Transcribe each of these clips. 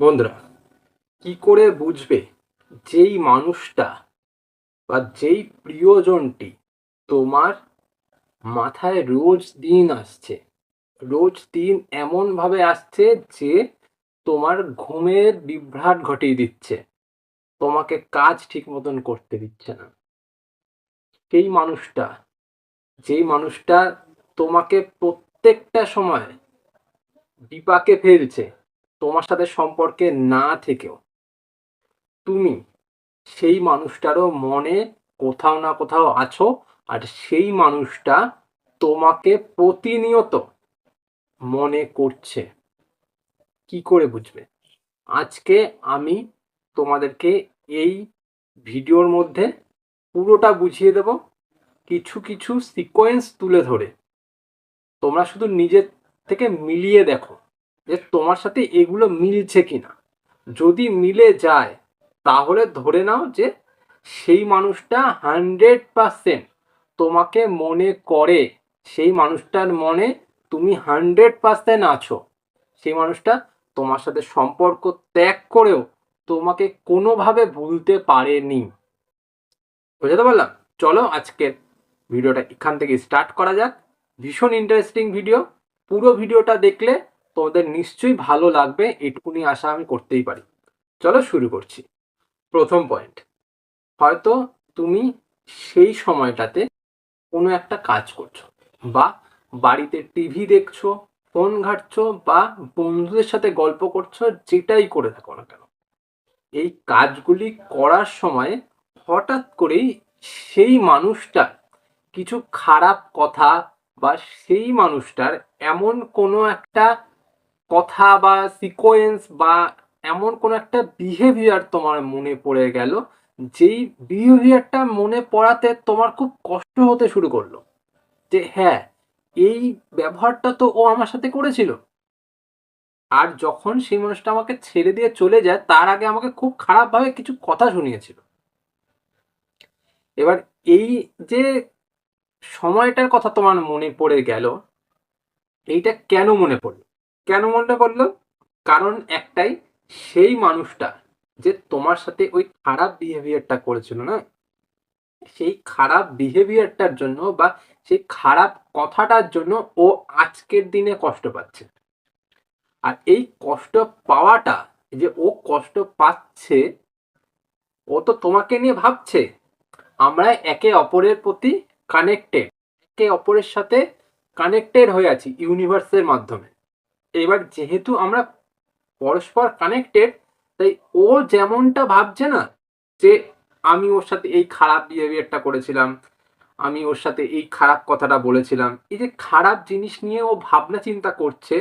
বন্ধুরা, কি করে বুঝবে যেই মানুষটা বা যেই প্রিয়জনটি তোমার মাথায় রোজ দিন আসছে, রোজ দিন এমনভাবে আসছে যে তোমার ঘুমের বিভ্রাট ঘটিয়ে দিচ্ছে, তোমাকে কাজ ঠিক মতন করতে দিচ্ছে না। সেই মানুষটা, যেই মানুষটা তোমাকে প্রত্যেকটা সময় বিপাকে ফেলছে তোমার সাথে সম্পর্কে না থেকেও। তুমি সেই মানুষটারও মনে কোথাও না কোথাও আছো আর সেই মানুষটা তোমাকে প্রতিনিয়ত মনে করছে। কি করে বুঝবে? আজকে আমি তোমাদেরকে এই ভিডিওর মধ্যে পুরোটা বুঝিয়ে দেব। কিছু কিছু সিকোয়েন্স তুলে ধরে। তোমরা শুধু নিজের থেকে মিলিয়ে দেখো। যে তোমার সাথে এগুলো মিলছে কিনা। যদি মিলে যায়, তাহলে ধরে নাও যে সেই মানুষটা হান্ড্রেড পারসেন্ট তোমাকে মনে করে। সেই মানুষটার মনে তুমি হান্ড্রেড পারসেন্ট আছো। সেই মানুষটা তোমার সাথে সম্পর্ক ত্যাগ করেও তোমাকে কোনোভাবে ভুলতে পারেনি। বুঝতে পারলাম? চলো আজকের ভিডিওটা এখান থেকে স্টার্ট করা যাক। ভীষণ ইন্টারেস্টিং ভিডিও পুরো ভিডিওটা দেখলে তোমাদের নিশ্চয়ই ভালো লাগবে, এটুকুনি আশা আমি করতেই পারি। চলো শুরু করছি। প্রথম পয়েন্ট হয়তো তুমি সেই সময়টাতে কোনো একটা কাজ করছ বা বাড়িতে টিভি দেখছ, ফোন ঘাটছো বা বন্ধুদের সাথে গল্প করছ, যেটাই করে থাকো না কেন। এই কাজগুলি করার সময় হঠাৎ করেই সেই মানুষটা কিছু খারাপ কথা বা সেই মানুষটার এমন কোনো একটা কথা বা সিকোয়েন্স বা এমন কোনো একটা বিহেভিয়ার তোমার মনে পড়ে গেল, যেই বিহেভিয়ারটা মনে পড়াতে তোমার খুব কষ্ট হতে শুরু করল। যে হ্যাঁ এই ব্যবহারটা তো ও আমার সাথে করেছিল। আর যখন সেই মানুষটা আমাকে ছেড়ে দিয়ে চলে যায়, তার আগে আমাকে খুব খারাপভাবে কিছু কথা শুনিয়েছিল। এবার এই যে সময়টার কথা তোমার মনে পড়ে গেল, এইটা কেন মনে পড়ল? কেন মনটা পড়ল কারণ একটাই, সেই মানুষটা যে তোমার সাথে ওই খারাপ বিহেভিয়ারটা করেছিল, না? সেই খারাপ বিহেভিয়ারটার জন্য বা সেই খারাপ কথাটার জন্য ও আজকের দিনে কষ্ট পাচ্ছে। আর এই কষ্ট পাওয়াটা যে ও কষ্ট পাচ্ছে, ও তো তোমাকে নিয়ে ভাবছে। আমরা একে অপরের প্রতি কানেক্টেড একে অপরের সাথে কানেক্টেড হয়ে আছি ইউনিভার্সের মাধ্যমে। এবার যেহেতু আমরা পরস্পর কানেক্টেড তাই ও যেমনটা ভাবছে না যে আমি ওর সাথে এই খারাপ বিহেভিয়ারটা করেছিলাম, আমি ওর সাথে এই খারাপ কথাটা বলেছিলাম, এই যে খারাপ জিনিস নিয়ে ও ভাবনা চিন্তা করছে,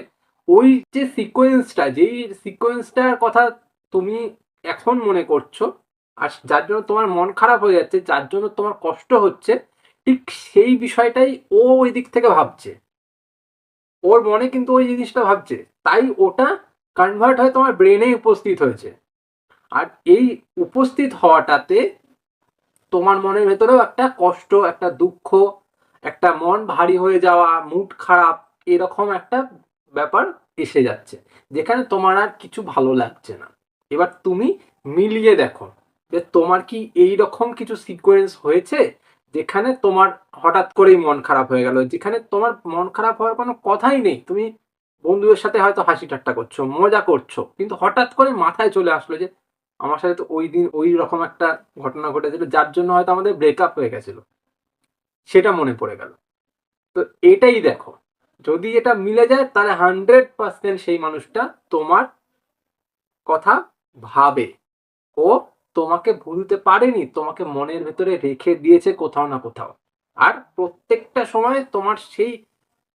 ওই যে সিকোয়েন্সটা যেই সিকোয়েন্সটার কথা তুমি এখন মনে করছ, আর যার জন্য তোমার মন খারাপ হয়ে যাচ্ছে, যার জন্য তোমার কষ্ট হচ্ছে, ঠিক সেই বিষয়টাই ও ওই দিক থেকে ভাবছে। ওর মনে কিন্তু ওই জিনিসটা ভাবছে। তাই ওটা কনভার্ট হয়ে তোমার ব্রেনে উপস্থিত হয়েছে। আর এই উপস্থিত হওয়াটাতে তোমার মনের ভেতরেও একটা কষ্ট, একটা দুঃখ, একটা মন ভারী হয়ে যাওয়া মুড খারাপ, এরকম একটা ব্যাপার এসে যাচ্ছে। যেখানে তোমার আর কিছু ভালো লাগছে না। এবার তুমি মিলিয়ে দেখো যে তোমার কি এই রকম কিছু সিকোয়েন্স হয়েছে? যেখানে তোমার হঠাৎ করেই মন খারাপ হয়ে গেল, যেখানে তোমার মন খারাপ হওয়ার কোনো কথাই নেই। তুমি বন্ধুদের সাথে হয়তো হাসি ঠাট্টা করছ, মজা করছ, কিন্তু হঠাৎ করে মাথায় চলে আসলো যে আমার সাথে তো ওই দিন ওই রকম একটা ঘটনা ঘটেছিল, যার জন্য হয়তো আমাদের ব্রেকআপ হয়ে গেছিল। সেটা মনে পড়ে গেল। তো এটাই দেখো, যদি এটা মিলে যায় তাহলে হান্ড্রেড পার্সেন্ট সেই মানুষটা তোমার কথা ভাবে। ও তোমাকে ভুলতে পারেনি, তোমাকে মনের ভেতরে রেখে দিয়েছে কোথাও না কোথাও। আর প্রত্যেকটা সময় তোমার সেই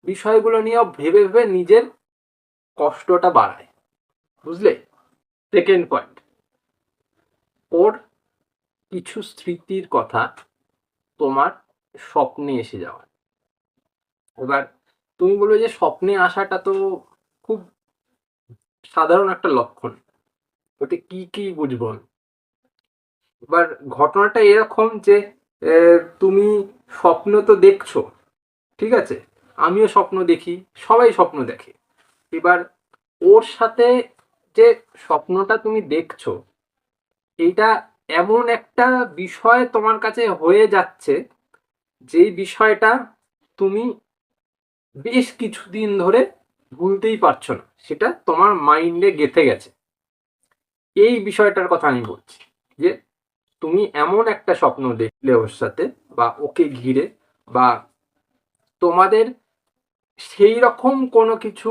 বিষয়গুলো নিয়ে ভেবে ভেবে নিজের কষ্টটা বাড়ায়। বুঝলে? সেকেন্ড পয়েন্ট ওর কিছু স্মৃতির কথা তোমার স্বপ্নে এসে যাওয়া এবার তুমি বলবে যে স্বপ্নে আসাটা তো খুব সাধারণ একটা লক্ষণ। ওতে কি কি বুঝব? এবার ঘটনাটা এরকম যে তুমি স্বপ্ন তো দেখছ, ঠিক আছে? আমিও স্বপ্ন দেখি, সবাই স্বপ্ন দেখে। এবার ওর সাথে যে স্বপ্নটা তুমি দেখছ এটা এমন একটা বিষয় তোমার কাছে হয়ে যাচ্ছে, যেই বিষয়টা তুমি বেশ কিছুদিন ধরে ভুলতেই পারছ না, সেটা তোমার মাইন্ডে গেঁথে গেছে। এই বিষয়টার কথা আমি বলছি যে তুমি এমন একটা স্বপ্ন দেখলে ওর সাথে বা ওকে ঘিরে বা তোমাদের সেই রকম কোনো কিছু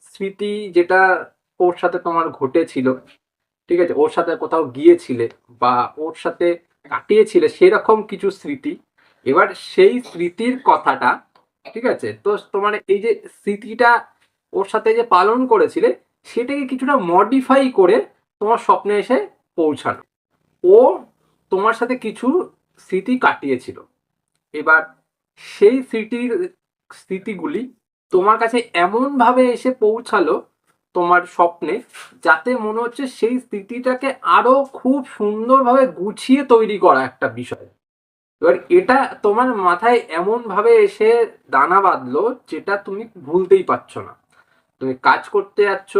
স্মৃতি যেটা ওর সাথে তোমার ঘটেছিল, ঠিক আছে? ওর সাথে কোথাও গিয়েছিলে বা ওর সাথে কাটিয়েছিলে সেরকম কিছু স্মৃতি। এবার সেই স্মৃতির কথাটা, ঠিক আছে? তো তোমার এই যে স্মৃতিটা ওর সাথে যে পালন করেছিলে, সেটাকে কিছুটা মডিফাই করে তোমার স্বপ্নে এসে পৌঁছানো। ও তোমার সাথে কিছু স্মৃতি কাটিয়েছিল। এবার সেই স্মৃতির স্মৃতিগুলি তোমার কাছে এমনভাবে এসে পৌঁছালো তোমার স্বপ্নে, যাতে মনে হচ্ছে সেই স্মৃতিটাকে আরও খুব সুন্দরভাবে গুছিয়ে তৈরি করা একটা বিষয়। এবার এটা তোমার মাথায় এমনভাবে এসে দানা বাঁধলো, যেটা তুমি ভুলতেই পারছ না। তুমি কাজ করতে যাচ্ছ,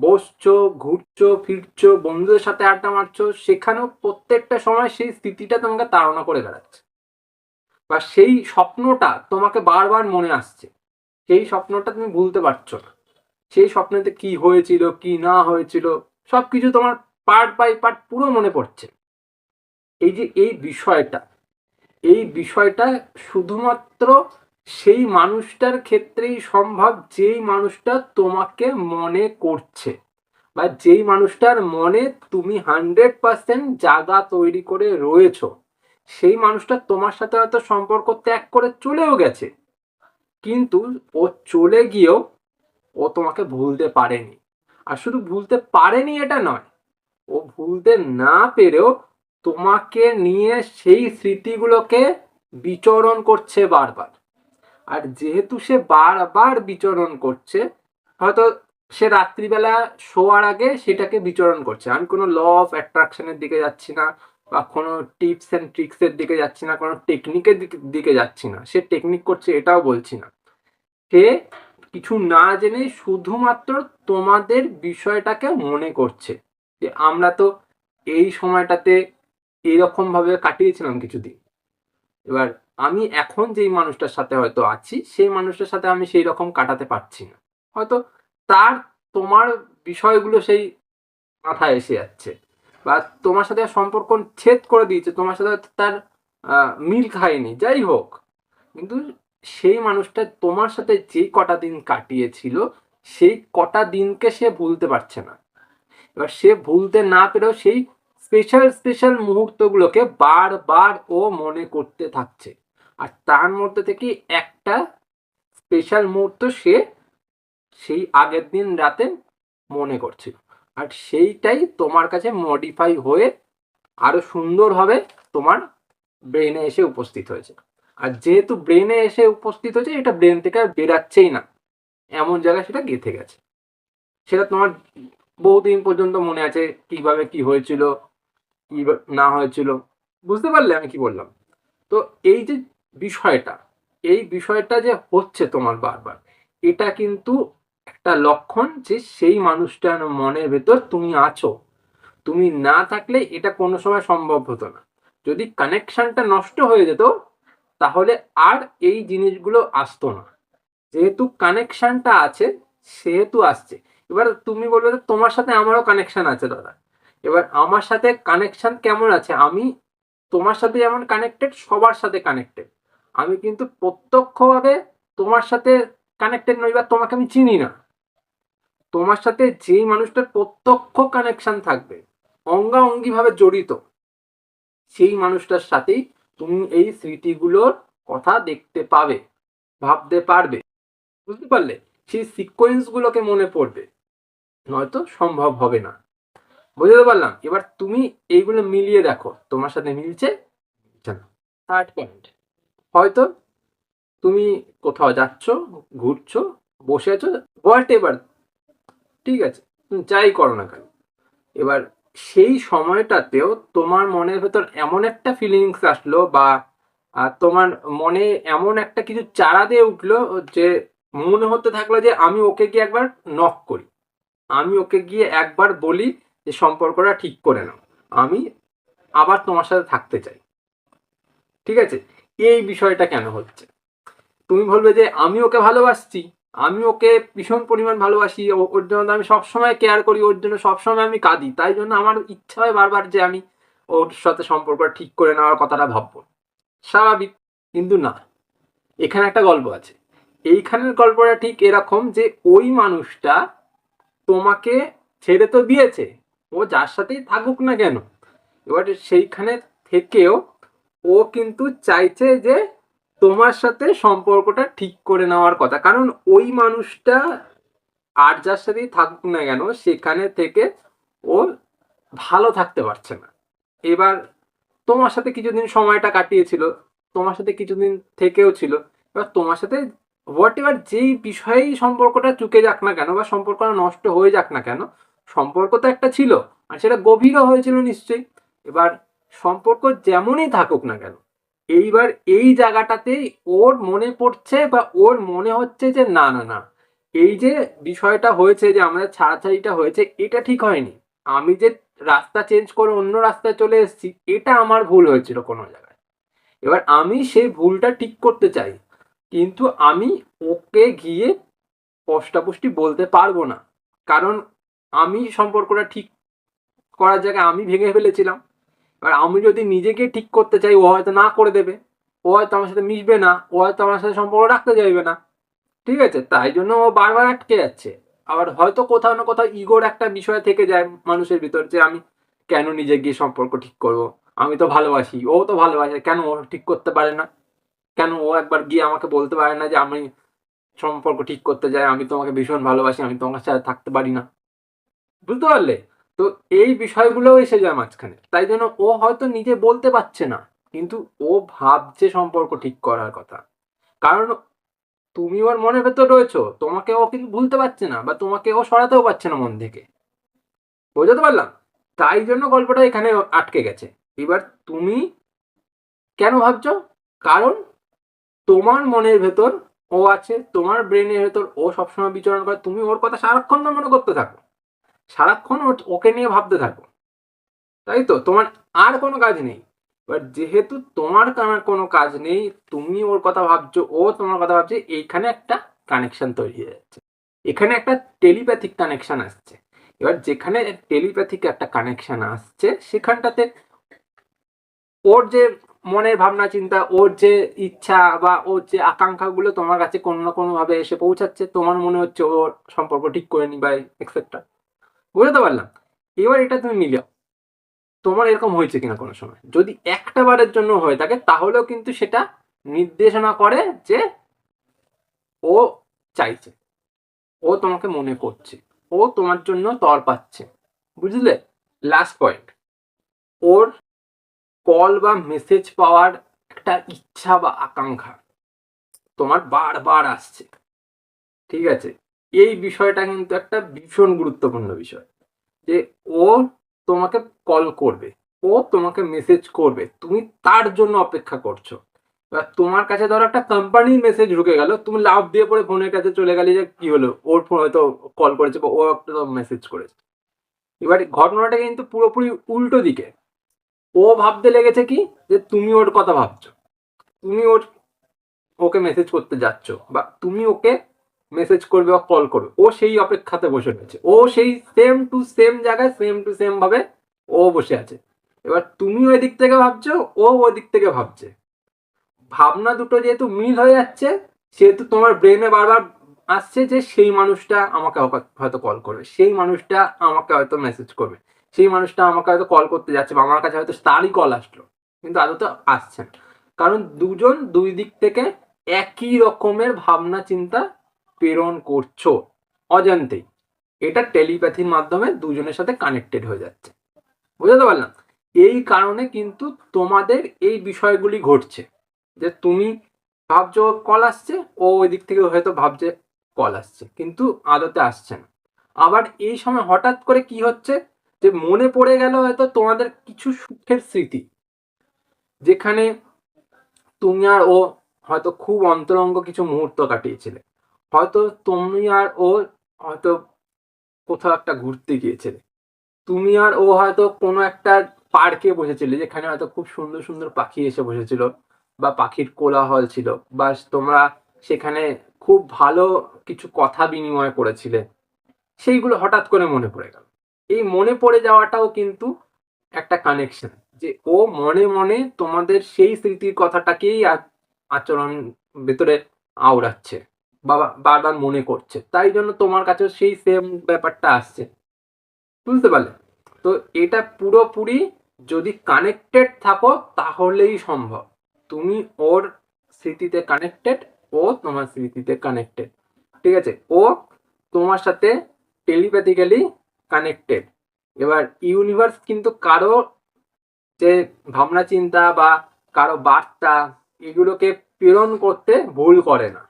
বসছো, ঘুরছো, ফিরছো, বন্ধুদের সাথে আড্ডা মারছো, সেখানেও প্রত্যেকটা সময় সেই স্থিতিটা তোমাকে তাড়না করে বেড়াচ্ছে। বা সেই স্বপ্নটা তোমাকে বারবার মনে আসছে। সেই স্বপ্নটা তুমি ভুলতে পারছ না। সেই স্বপ্নেতে কি হয়েছিল, কি না হয়েছিল সব কিছু তোমার পার্ট বাই পার্ট পুরো মনে পড়ছে। এই যে এই বিষয়টা এই বিষয়টা শুধুমাত্র সেই মানুষটার ক্ষেত্রেই সম্ভব যেই মানুষটা তোমাকে মনে করছে বা যেই মানুষটার মনে তুমি হান্ড্রেড পার্সেন্ট জায়গা তৈরি করে রয়েছো, সেই মানুষটা তোমার সাথে হয়তো সম্পর্ক ত্যাগ করে চলেও গেছে, কিন্তু ও চলে গিয়েও ও তোমাকে ভুলতে পারেনি। আর শুধু ভুলতে পারেনি এটা নয়, ও ভুলতে না পেরেও তোমাকে নিয়ে সেই স্মৃতিগুলোকে বিচরণ করছে বারবার। আর যেহেতু সে বারবার বিচরণ করছে, হয়তো সে রাত্রিবেলা শোয়ার আগে সেটাকে বিচরণ করছে। আমি কোনো ল অফ অ্যাট্রাকশনের দিকে যাচ্ছি না বা কোনো টিপস অ্যান্ড ট্রিক্সের দিকে যাচ্ছি না, কোনো টেকনিকের দিকে যাচ্ছি না। সে টেকনিক করছে এটাও বলছি না। সে কিছু না জেনে শুধুমাত্র তোমাদের বিষয়টাকে মনে করছে যে, আমরা তো এই সময়টাতে এইরকম ভাবে কাটিয়েছিলাম কিছুদিন। এবার আমি এখন যেই মানুষটার সাথে হয়তো আছি, সেই মানুষটার সাথে আমি সেই রকম কাটাতে পারছি না। হয়তো তার, তোমার বিষয়গুলো সেই মাথায় এসে যাচ্ছে। বা তোমার সাথে সম্পর্ক ছেদ করে দিয়েছে, তোমার সাথে হয়তো তার মিল খায়নি, যাই হোক। কিন্তু সেই মানুষটা তোমার সাথে যে কটা দিন কাটিয়েছিল, সেই কটা দিনকে সে ভুলতে পারছে না। এবার সে ভুলতে না পেরেও সেই স্পেশাল স্পেশাল মুহূর্তগুলোকে বারবার ও মনে করতে থাকছে। আর তার মধ্যে থেকে একটা স্পেশাল মুহূর্ত সে সেই আগের দিন রাতে মনে করছিল। আর সেইটাই তোমার কাছে মডিফাই হয়ে আরও সুন্দরভাবে তোমার ব্রেনে এসে উপস্থিত হয়েছে। আর যেহেতু ব্রেনে এসে উপস্থিত হয়েছে, এটা ব্রেন থেকে আর বেরাচ্ছেই না। এমন জায়গায় সেটা গেঁথে গেছে। সেটা তোমার বহুদিন পর্যন্ত মনে আছে কীভাবে কি হয়েছিল কি না হয়েছিল। বুঝতে পারলে আমি কি বললাম? তো এই যে বিষয়টা। এই বিষয়টা যে হচ্ছে তোমার বারবার, এটা কিন্তু একটা লক্ষণ যে সেই মানুষটার মনের ভেতর তুমি আছো। তুমি না থাকলে এটা কোনো সময় সম্ভব হতো না। যদি কানেকশনটা নষ্ট হয়ে যেত, তাহলে আর এই জিনিসগুলো আসতো না। যেহেতু কানেকশনটা আছে, সেহেতু আসছে। এবার তুমি বলবে তোমার সাথে আমারও কানেকশন আছে দাদা। এবার আমার সাথে কানেকশন কেমন আছে? আমি তোমার সাথে যেমন কানেক্টেড সবার সাথে কানেক্টেড আমি কিন্তু প্রত্যক্ষভাবে তোমার সাথে কানেক্টেড নই বা তোমাকে আমি চিনি না। তোমার সাথে যেই মানুষটার প্রত্যক্ষ কানেকশন থাকবে অঙ্গাঅঙ্গিভাবে জড়িত, সেই মানুষটার সাথেই তুমি এই স্মৃতিগুলোর কথা দেখতে পাবে, ভাবতে পারবে। বুঝতে পারলে? সেই সিকোয়েন্সগুলোকে মনে পড়বে। নয়তো সম্ভব হবে না। বুঝতে পারলাম? এবার তুমি এইগুলো মিলিয়ে দেখো। তোমার সাথে মিলছে? থার্ড পয়েন্ট হয়তো তুমি কোথাও যাচ্ছ, ঘুরছো, বসে আছো হোয়াট এবার ঠিক আছে, তুমি যাই করো না কেন? এবার সেই সময়টাতেও তোমার মনের ভেতর এমন একটা ফিলিংস আসলো বা তোমার মনে এমন একটা কিছু চারা দিয়ে উঠল যে মনে হতে থাকল যে আমি ওকে গিয়ে একবার নক করি। আমি ওকে গিয়ে একবার বলি যে সম্পর্কটা ঠিক করে নাও। আমি আবার তোমার সাথে থাকতে চাই। ঠিক আছে? এই বিষয়টা কেন হচ্ছে? তুমি বলবে যে, আমি ওকে ভালোবাসছি। আমি ওকে ভীষণ পরিমাণ ভালোবাসি। ওর জন্য আমি সবসময় কেয়ার করি। ওর জন্য সবসময় আমি কাঁদি। তাই জন্য আমার ইচ্ছা হয় বারবার যে আমি ওর সাথে সম্পর্কটা ঠিক করে নেওয়ার কথাটা ভাববো। স্বাভাবিক, কিন্তু না। এখানে একটা গল্প আছে। এইখানের গল্পটা ঠিক এরকম যে, ওই মানুষটা তোমাকে ছেড়ে তো দিয়েছে। ও যার সাথেই থাকুক না কেন। এবার সেইখানে থেকেও ও কিন্তু চাইছে যে তোমার সাথে সম্পর্কটা ঠিক করে নেওয়ার কথা। কারণ ওই মানুষটা আর যার সাথেই থাকুক না কেন, সেখানে থেকে ও ভালো থাকতে পারছে না। এবার তোমার সাথে কিছুদিন সময়টা কাটিয়েছিল, তোমার সাথে কিছুদিন থেকেও ছিল। এবার তোমার সাথে হোয়াট এভার যেই বিষয়েই সম্পর্কটা চুকে যাক না কেন বা সম্পর্কটা নষ্ট হয়ে যাক না কেন, সম্পর্ক তো একটা ছিল, আর সেটা গভীরও হয়েছিল নিশ্চয়ই। এবার সম্পর্ক যেমনই থাকুক না কেন, এইবার এই জায়গাটাতেই ওর মনে পড়ছে বা ওর মনে হচ্ছে যে না না না, এই যে বিষয়টা হয়েছে যে আমাদের ছাড়াছাড়িটা হয়েছে, এটা ঠিক হয়নি। আমি যে রাস্তা চেঞ্জ করে অন্য রাস্তায় চলে এসেছি, এটা আমার ভুল হয়েছিল কোনো জায়গায়। এবার আমি সেই ভুলটা ঠিক করতে চাই, কিন্তু আমি ওকে গিয়ে স্পষ্টাপুষ্টি বলতে পারব না। কারণ আমি সম্পর্কটা ঠিক করার জায়গায় আমি ভেঙে ফেলেছিলাম। এবার আমি যদি নিজেকে ঠিক করতে চাই, ও হয়তো না করে দেবে। ও হয়তো আমার সাথে মিশবে না, ও হয়তো আমার সাথে সম্পর্ক রাখতে চাইবে না। ঠিক আছে? তাই জন্য ও বারবার আটকে যাচ্ছে। আবার হয়তো কোথাও না কোথাও ইগোর একটা বিষয় থেকে যায় মানুষের ভিতর যে আমি কেন নিজে গিয়ে সম্পর্ক ঠিক করব? আমি তো ভালোবাসি, ও তো ভালোবাসে, কেন ও ঠিক করতে পারে না? কেন ও একবার গিয়ে আমাকে বলতে পারে না যে আমি সম্পর্ক ঠিক করতে যাই, আমি তোমাকে ভীষণ ভালোবাসি, আমি তোমার সাথে থাকতে পারি না? বুঝতে পারলে? তো এই বিষয়গুলোও এসে যায় মাঝখানে। তাই জন্য ও হয়তো নিজে বলতে পারছে না, কিন্তু ও ভাবছে সম্পর্ক ঠিক করার কথা। কারণ তুমি ওর মনের ভেতর রয়েছো, তোমাকে ও কিন্তু ভুলতে পারছে না বা তোমাকে ও সরাতেও পারছে না মন থেকে। বোঝাতে পারলাম? তাই জন্য গল্পটা এখানে আটকে গেছে। এবার তুমি কেন ভাবছ? কারণ তোমার মনের ভেতর ও আছে, তোমার ব্রেনের ভেতর ও সবসময় বিচরণ করে, তুমি ওর কথা সারাক্ষণ মনে করতে থাকো। সারাক্ষণ ওকে নিয়ে ভাবতে থাকো। তাই তো? তোমার আর কোনো কাজ নেই। এবার যেহেতু তোমার কোনো কাজ নেই, তুমি ওর কথা ভাবছ, ও তোমার কথা ভাবছে, এইখানে একটা কানেকশন তৈরি হয়ে যাচ্ছে। এখানে একটা টেলিপ্যাথিক কানেকশন আসছে। এবার যেখানে টেলিপ্যাথিক একটা কানেকশন আসছে, সেখানটাতে ওর যে মনের ভাবনা, চিন্তা, ওর যে ইচ্ছা বা ওর যে আকাঙ্ক্ষাগুলো তোমার কাছে কোনো না কোনোভাবে এসে পৌঁছাচ্ছে, তোমার মনে হচ্ছে ওর সম্পর্ক ঠিক করে নি বা এক্সেট্রা বুঝতে পারলাম। এবার এটা তুমি মিলাও তোমার এরকম হয়েছে কিনা কোনো সময়? যদি একটা বারের জন্য হয়ে থাকে, তাহলেও কিন্তু সেটা নির্দেশনা করে যে ও চাইছে। ও তোমাকে মনে করছে। ও তোমার জন্য তর পাচ্ছে। বুঝলে? লাস্ট পয়েন্ট ওর কল বা মেসেজ পাওয়ার একটা ইচ্ছা বা আকাঙ্ক্ষা তোমার বারবার আসছে। ঠিক আছে? এই বিষয়টা কিন্তু একটা ভীষণ গুরুত্বপূর্ণ বিষয় যে ও তোমাকে কল করবে, ও তোমাকে মেসেজ করবে, তুমি তার জন্য অপেক্ষা করছ। এবার তোমার কাছে ধরো একটা কোম্পানির মেসেজ ঢুকে গেল, তুমি লাভ দিয়ে পরে ফোনের কাছে চলে গেলে যে কি হলো? ওর ফোন হয়তো কল করেছে বা ও একটা মেসেজ করেছে। এবার ঘটনাটা কিন্তু পুরোপুরি উল্টো দিকে। ও ভাবতে লেগেছে কি? যে তুমি ওর কথা ভাবছ। তুমি ওর, ওকে মেসেজ করতে যাচ্ছ বা তুমি ওকে মেসেজ করবে বা কল করবে। ও সেই অপেক্ষাতে বসে রয়েছে। ও সেই সেম টু সেম জায়গায় সেম টু সেম ভাবে ও বসে আছে। এবার তুমি ওই দিক থেকে ভাবছ, ও ওই দিক থেকে ভাবছে। ভাবনা দুটো যেহেতু মিল হয়ে যাচ্ছে, সেহেতু তোমার ব্রেনে বারবার আসছে যে সেই মানুষটা আমাকে হয়তো- কল করবে। সেই মানুষটা আমাকে হয়তো মেসেজ করবে। সেই মানুষটা আমাকে হয়তো কল করতে যাচ্ছে বা আমার কাছে হয়তো তারই কল আসলো। কিন্তু আদৌ তো আসছে না। কারণ দুজন দুই দিক থেকে একই রকমের ভাবনা চিন্তা প্রেরণ করছ অজান্তেই। এটা টেলিপ্যাথির মাধ্যমে দুজনের সাথে কানেক্টেড হয়ে যাচ্ছে। বুঝতে পারলাম? এই কারণে কিন্তু তোমাদের এই বিষয়গুলি ঘটছে। যে তুমি ভাবছ কল আসছে, ও ওই দিক থেকে হয়তো ভাবছে কল আসছে, কিন্তু আদতে আসছে না। আবার এই সময় হঠাৎ করে কি হচ্ছে? যে মনে পড়ে গেল হয়তো তোমাদের কিছু সুখের স্মৃতি। যেখানে তুমি আর ও হয়তো খুব অন্তরঙ্গ কিছু মুহূর্ত কাটিয়েছিলে। হয়তো তুমি আর ও হয়তো কোথাও একটা ঘুরতে গিয়েছিলে। তুমি আর ও হয়তো কোনো একটা পার্কে বসেছিলে, যেখানে হয়তো খুব সুন্দর সুন্দর পাখি এসে বসেছিল বা পাখির কোলাহল ছিল বা তোমরা সেখানে খুব ভালো কিছু কথা বিনিময় করেছিলে। সেইগুলো হঠাৎ করে মনে পড়ে গেল। এই মনে পড়ে যাওয়াটাও কিন্তু একটা কানেকশন যে ও মনে মনে তোমাদের সেই স্মৃতির কথাটাকেই আচরণ ভেতরে আওড়াচ্ছে। বা বারবার মনে করছে। তাই জন্য তোমার কাছে সেই সেম ব্যাপারটা আসছে। বুঝতে পারলে? তো এটা পুরোপুরি যদি কানেক্টেড থাকো, তাহলেই সম্ভব। তুমি ওর স্মৃতিতে কানেক্টেড ও তোমার স্মৃতিতে কানেক্টেড ঠিক আছে? ও তোমার সাথে টেলিপ্যাথিক্যালি কানেক্টেড এবার ইউনিভার্স কিন্তু কারও যে ভাবনা চিন্তা বা কারও বার্তা, এগুলোকে প্রেরণ করতে ভুল করে না।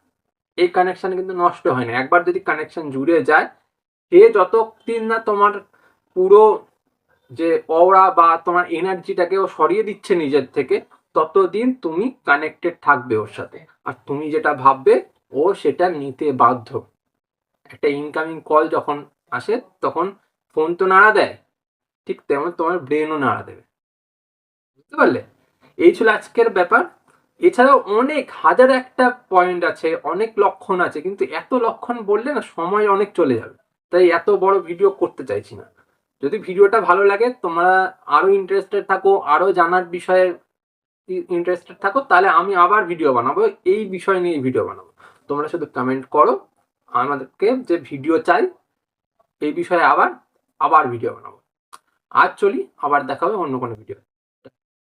এই কানেকশন কিন্তু নষ্ট হয় না। একবার যদি কানেকশন জুড়ে যায়, সে যতদিন না তোমার পুরো যে অওরা বা তোমার এনার্জিটাকে ও সরিয়ে দিচ্ছে নিজের থেকে, ততদিন তুমি কানেক্টেড থাকবে ওর সাথে। আর তুমি যেটা ভাববে, ও সেটা নিতে বাধ্য। একটা ইনকামিং কল যখন আসে, তখন ফোন তো নাড়া দেয়। ঠিক তেমন তোমার ব্রেনও নাড়া দেবে। বুঝতে পারলে? এই ছিল আজকের ব্যাপার। এছাড়াও অনেক, হাজার একটা পয়েন্ট আছে, অনেক লক্ষণ আছে, কিন্তু এত লক্ষণ বললে না সময় অনেক চলে যাবে। তাই এত বড় ভিডিও করতে চাইছি না। যদি ভিডিওটা ভালো লাগে, তোমরা আরও ইন্টারেস্টেড থাকো, আরও জানার বিষয়ে ইন্টারেস্টেড থাকো, তাহলে আমি আবার ভিডিও বানাবো, এই বিষয় নিয়ে ভিডিও বানাবো। তোমরা শুধু কমেন্ট করো, আমাদেরকে যে ভিডিও চাই, এই বিষয়ে আবার আবার ভিডিও বানাবো। আজ চলি, আবার দেখা হবে অন্য কোনো ভিডিও